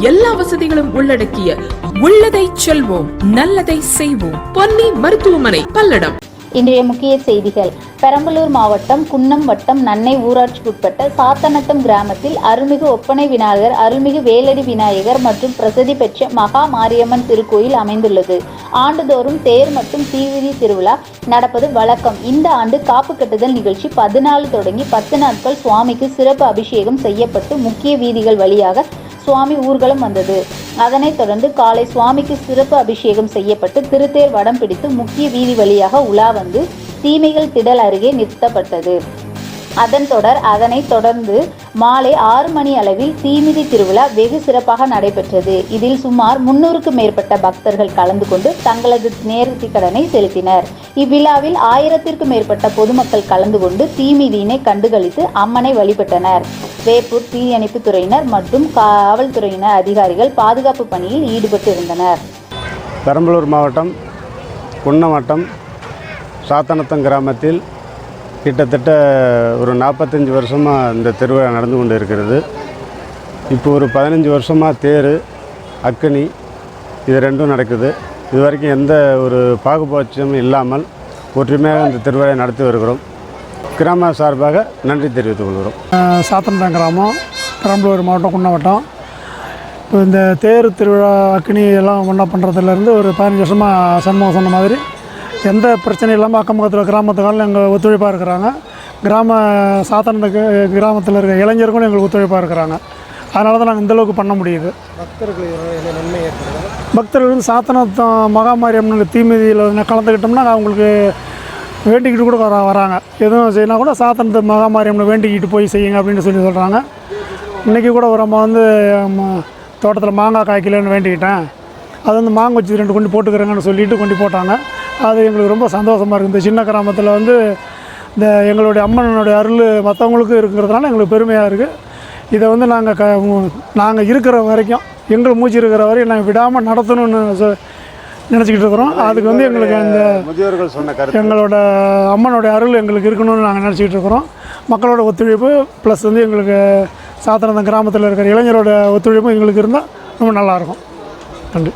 எல்லா வசதிகளும் உள்ளடக்கிய உள்ளதை செல்வோம் நல்லதை செய்வோம். பொன்னி மருத்துவமனை பல்லடம். இன்றைய முக்கிய செய்திகள். பெரம்பலூர் மாவட்டம் குன்னம் வட்டம் நன்னை ஊராட்சிக்குட்பட்ட சாத்தநத்தம் கிராமத்தில் அருள்மிகு ஒப்பனை விநாயகர் அருள்மிகு வேலடி விநாயகர் மற்றும் பிரசித்தி பெற்ற மகா மாரியம்மன் திருக்கோயில் அமைந்துள்ளது. ஆண்டுதோறும் தேர் மற்றும் தீவிரி திருவிழா நடப்பது வழக்கம். இந்த ஆண்டு காப்பு கட்டுதல் நிகழ்ச்சி பதினாலு தொடங்கி பத்து நாட்கள் சுவாமிக்கு சிறப்பு அபிஷேகம் செய்யப்பட்டு முக்கிய வீதிகள் வழியாக சுவாமி ஊர்வலம் வந்தது. அதனைத் தொடர்ந்து காலை சுவாமிக்கு சிறப்பு அபிஷேகம் செய்யப்பட்டு திருத்தேர் வடம் பிடித்து முக்கிய வீதி வழியாக உலா வந்து தீமைகள் திடல் அருகே நிறுத்தப்பட்டது. அதன் தொடர் அதனைத் தொடர்ந்து மாலை ஆறு மணி அளவில் தீமிதி திருவிழா வெகு சிறப்பாக நடைபெற்றது. இதில் சுமார் முன்னூறுக்கும் மேற்பட்ட பக்தர்கள் கலந்து கொண்டு தங்களது நேரத்தி கடனை செலுத்தினர். இவ்விழாவில் ஆயிரத்திற்கும் மேற்பட்ட பொதுமக்கள் கலந்து கொண்டு தீமிதியினை கண்டுகளித்து அம்மனை வழிபட்டனர். வேப்பூர் தீயணைப்பு துறையினர் மற்றும் காவல்துறையினர் அதிகாரிகள் பாதுகாப்பு பணியில் ஈடுபட்டு இருந்தனர். பெரம்பலூர் மாவட்டம் குன்னமட்டம் சாத்தனத்தம் கிராமத்தில் கிட்டத்தட்ட ஒரு நாற்பத்தஞ்சு வருஷமாக இந்த திருவிழா நடந்து கொண்டு இருக்கிறது. இப்போ ஒரு பதினஞ்சு வருஷமாக தேர் அக்கனி இது ரெண்டும் நடக்குது. இது வரைக்கும் எந்த ஒரு பாகுபாட்சியும் இல்லாமல் ஒற்றுமையாக இந்த திருவிழாவை நடத்தி வருகிறோம். கிராம சார்பாக நன்றி தெரிவித்துக் கொள்கிறோம். சாத்தன்தான் கிராமம் பெரம்பலூர் மாவட்டம் குன்னவட்டம். இப்போ இந்த தேர் திருவிழா அக்னி எல்லாம் ஒன்றா பண்ணுறதுலேருந்து ஒரு பதினஞ்சு வருஷமாக சண்முகம் சொன்ன மாதிரி எந்த பிரச்சனையும் இல்லாமல் அக்கம் பக்கத்தில் கிராமத்துக்காரில் எங்கள் ஒத்துழைப்பாக இருக்கிறாங்க. கிராம சாத்தன கிராமத்தில் இருக்க இளைஞர்களும் எங்களுக்கு ஒத்துழைப்பாக இருக்கிறாங்க. அதனால தான் நாங்கள் இந்தளவுக்கு பண்ண முடியுது. பக்தர்கள் வந்து சாத்தனத்தம் மகாமாரியம்மனுக்கு தீமிதியில் கலந்துக்கிட்டோம்னா அவங்களுக்கு வேண்டிக்கிட்டு கூட வர வராங்க. எதுவும் செய்யணும் கூட சாத்தனத்து மகாமாரியம்மனை வேண்டிக்கிட்டு போய் செய்யுங்க அப்படின்னு சொல்லி சொல்கிறாங்க இன்றைக்கி கூட ஒரு அம்மா வந்து தோட்டத்தில் மாங்காய் காய்க்கலன்னு வேண்டிக்கிட்டேன். அது வந்து மாங்காய் வச்சு ரெண்டு கொண்டு போட்டுக்கிறேங்கன்னு சொல்லிட்டு கொண்டு போட்டாங்க. அது எங்களுக்கு ரொம்ப சந்தோஷமாக இருக்குது. இந்த சின்ன கிராமத்தில் வந்து இந்த எங்களுடைய அம்மனுடைய அருள் மற்றவங்களுக்கும் இருக்கிறதுனால எங்களுக்கு பெருமையாக இருக்குது இதை வந்து நாங்கள் க நாங்கள் இருக்கிற வரைக்கும் எங்கள் மூச்சு இருக்கிற வரையும் நாங்கள் விடாமல் நடத்தணும்னு சொ நினச்சிக்கிட்டு இருக்கிறோம். அதுக்கு வந்து எங்களுக்கு அந்த முதியோர்கள் சொன்ன கருத்து. எங்களோட அம்மனோட அருள் எங்களுக்கு இருக்கணும்னு நாங்கள் நினச்சிக்கிட்டு இருக்கிறோம். மக்களோட ஒத்துழைப்பு ப்ளஸ் வந்து எங்களுக்கு சாத்தனந்தம் கிராமத்தில் இருக்கிற இளைஞரோட ஒத்துழைப்பும் எங்களுக்கு இருந்தால் ரொம்ப நல்லாயிருக்கும் நன்றி.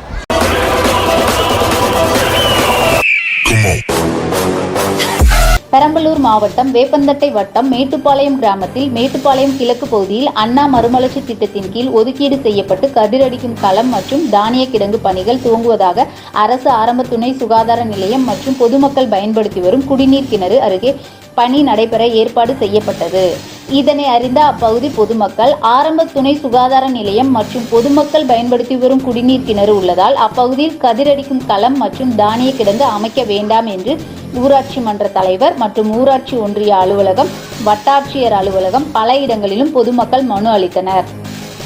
பெரம்பலூர் மாவட்டம் வேப்பந்தட்டை வட்டம் மேட்டுப்பாளையம் கிராமத்தில் மேட்டுப்பாளையம் கிழக்கு பகுதியில் அண்ணா மறுமலர்ச்சி திட்டத்தின் கீழ் ஒதுக்கீடு செய்யப்பட்டு கதிரடிக்கும் களம் மற்றும் தானிய கிடங்கு பணிகள் துவங்குவதாக அரசு ஆரம்ப துணை சுகாதார நிலையம் மற்றும் பொதுமக்கள் பயன்படுத்தி வரும் குடிநீர் கிணறு அருகே பணி நடைபெற ஏற்பாடு செய்யப்பட்டது. இதனை அறிந்த அப்பகுதி பொதுமக்கள் ஆரம்ப துணை சுகாதார நிலையம் மற்றும் பொதுமக்கள் பயன்படுத்தி வரும் குடிநீர் கிணறு உள்ளதால் அப்பகுதியில் கதிரடிக்கும் களம் மற்றும் தானிய கிடங்கு அமைக்க வேண்டாம் என்று ஊராட்சி மன்ற தலைவர் மற்றும் ஊராட்சி ஒன்றிய அலுவலகம் வட்டாட்சியர் அலுவலகம் பல இடங்களிலும் பொதுமக்கள் மனு அளித்தனர்.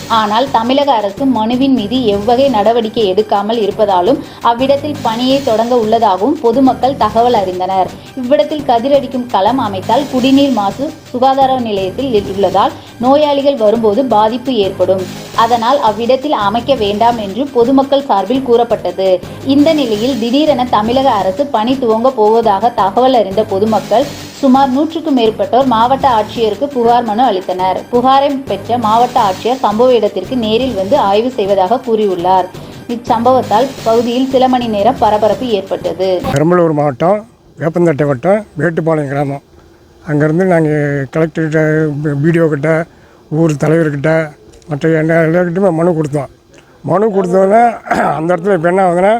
ஆனால் தமிழக அரசு மனுவின் மீது எவ்வகை நடவடிக்கை எடுக்காமல் இருப்பதாலும் அவ்விடத்தில் பணியை தொடங்க உள்ளதாகவும் பொதுமக்கள் தகவல் அறிந்தனர். இவ்விடத்தில் கதிரடிக்கும் களம் அமைத்தால் குடிநீர் மாசு சுகாதார நிலையத்தில் உள்ளதால் நோயாளிகள் வரும்போது பாதிப்பு ஏற்படும். அதனால் அவ்விடத்தில் அமைக்க வேண்டாம் என்று பொதுமக்கள் சார்பில் கூறப்பட்டது. இந்த நிலையில் திடீரென தமிழக அரசு பணி துவங்க போவதாக தகவல் அறிந்த பொதுமக்கள் சுமார் நூற்றுக்கும் மேற்பட்டோர் மாவட்ட ஆட்சியருக்கு புகார் மனு அளித்தனர். புகாரை பெற்ற மாவட்ட ஆட்சியர் சம்பவ இடத்திற்கு நேரில் வந்து ஆய்வு செய்வதாக கூறியுள்ளார். இச்சம்பவத்தால் பகுதியில் சில மணி நேரம் பரபரப்பு ஏற்பட்டது. பெரம்பலூர் மாவட்டம் வேப்பந்தட்டை வட்டம் வேட்டுப்பாளையம் கிராமம். அங்கேருந்து நாங்கள் கலெக்டர்கிட்ட பிடிஓ கிட்ட ஊர் தலைவர்கிட்ட மற்ற எல்லா மனு கொடுத்தோம். மனு கொடுத்தோன்னே அந்த இடத்துல இப்போ என்ன ஆகுதுன்னா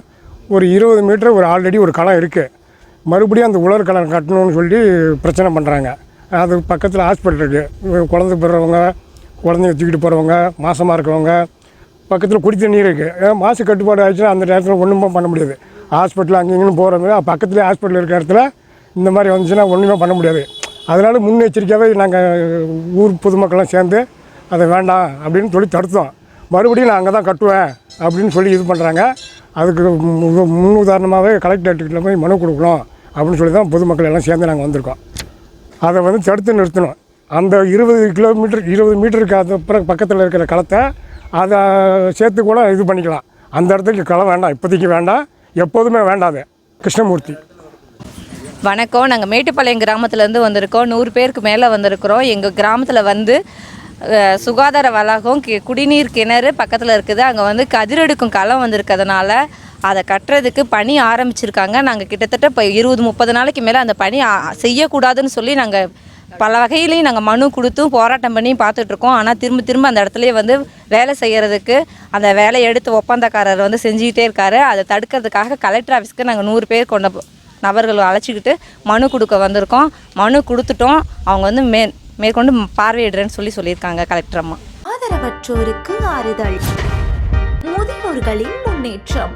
ஒரு இருபது மீட்டர் ஒரு ஆல்ரெடி ஒரு களம் இருக்குது மறுபடியும் அந்த உலர் கலர் கட்டணும்னு சொல்லி பிரச்சனை பண்ணுறாங்க அது பக்கத்தில் ஹாஸ்பிட்டல் இருக்குது குழந்தை பிறவங்க குழந்தைய தூக்கிட்டு போகிறவங்க மாசமாக இருக்கிறவங்க பக்கத்தில் குடி தண்ணி இருக்குது மாசு கட்டுப்பாடு ஆச்சுன்னா அந்த நேரத்தில் ஒன்றுமே பண்ண முடியாது. ஹாஸ்பிட்டல் அங்கே இங்கேயும் போகிறவங்க பக்கத்துலேயே ஹாஸ்பிட்டல் இருக்கிற இடத்துல இந்த மாதிரி வந்துச்சுன்னா ஒன்றுமே பண்ண முடியாது. அதனால் முன்னெச்சரிக்கையாகவே நாங்கள் ஊர் பொதுமக்கள்லாம் சேர்ந்து அதை வேண்டாம் அப்படின்னு சொல்லி தடுத்தோம். மறுபடியும் நான் அங்கே தான் கட்டுவேன் அப்படின்னு சொல்லி இது பண்ணுறாங்க அதுக்கு மு- முன் உதாரணமாகவே கலெக்டரேட்டுக்கிட்ட போய் மனு கொடுக்கணும். அப்படின்னு சொல்லி தான் பொதுமக்கள் எல்லாம் சேர்ந்து நாங்கள் வந்திருக்கோம். அதை வந்து தடுத்து நிறுத்தணும். அந்த இருபது கிலோமீட்டர் இருபது மீட்டருக்கு அது அப்புறம் பக்கத்தில் இருக்கிற களத்தை அதை சேர்த்து கூட இது பண்ணிக்கலாம். அந்த இடத்துக்கு களம் வேண்டாம். இப்போதைக்கு வேண்டாம். எப்போதுமே வேண்டாது கிருஷ்ணமூர்த்தி. வணக்கம். நாங்கள் மேட்டுப்பாளையம் கிராமத்துலேருந்து வந்திருக்கோம். நூறு பேருக்கு மேலே வந்திருக்கிறோம். எங்கள் கிராமத்தில் வந்து சுகாதார வளாகம் கி- குடிநீர் கிணறு பக்கத்தில் இருக்குது. அங்கே வந்து கதிரெடுக்கும் களம் வந்திருக்கிறதுனால அதை கட்டுறதுக்கு பணி ஆரம்பிச்சிருக்காங்க. நாங்கள் கிட்டத்தட்ட இப்போ இருபது முப்பது நாளைக்கு மேலே அந்த பணி செய்யக்கூடாதுன்னு சொல்லி நாங்கள் பல வகையிலையும் நாங்கள் மனு கொடுத்தும் போராட்டம் பண்ணி பார்த்துட்ருக்கோம். ஆனால் திரும்ப திரும்ப அந்த இடத்துலையே வந்து வேலை செய்கிறதுக்கு அந்த வேலையை எடுத்து ஒப்பந்தக்காரர் வந்து செஞ்சுக்கிட்டே இருக்காரு. அதை தடுக்கிறதுக்காக கலெக்டர் ஆஃபீஸ்க்கு நாங்கள் நூறு பேர் கொண்ட நபர்கள் அழைச்சிக்கிட்டு மனு கொடுக்க வந்திருக்கோம். மனு கொடுத்துட்டோம். அவங்க வந்து மே மேற்கொண்டு பார்வையிடுறேன்னு சொல்லி சொல்லியிருக்காங்க கலெக்டர் அம்மா. ஆதரவற்றோருக்கு ஆறுதல். முதியோர்களின் முன்னேற்றம்.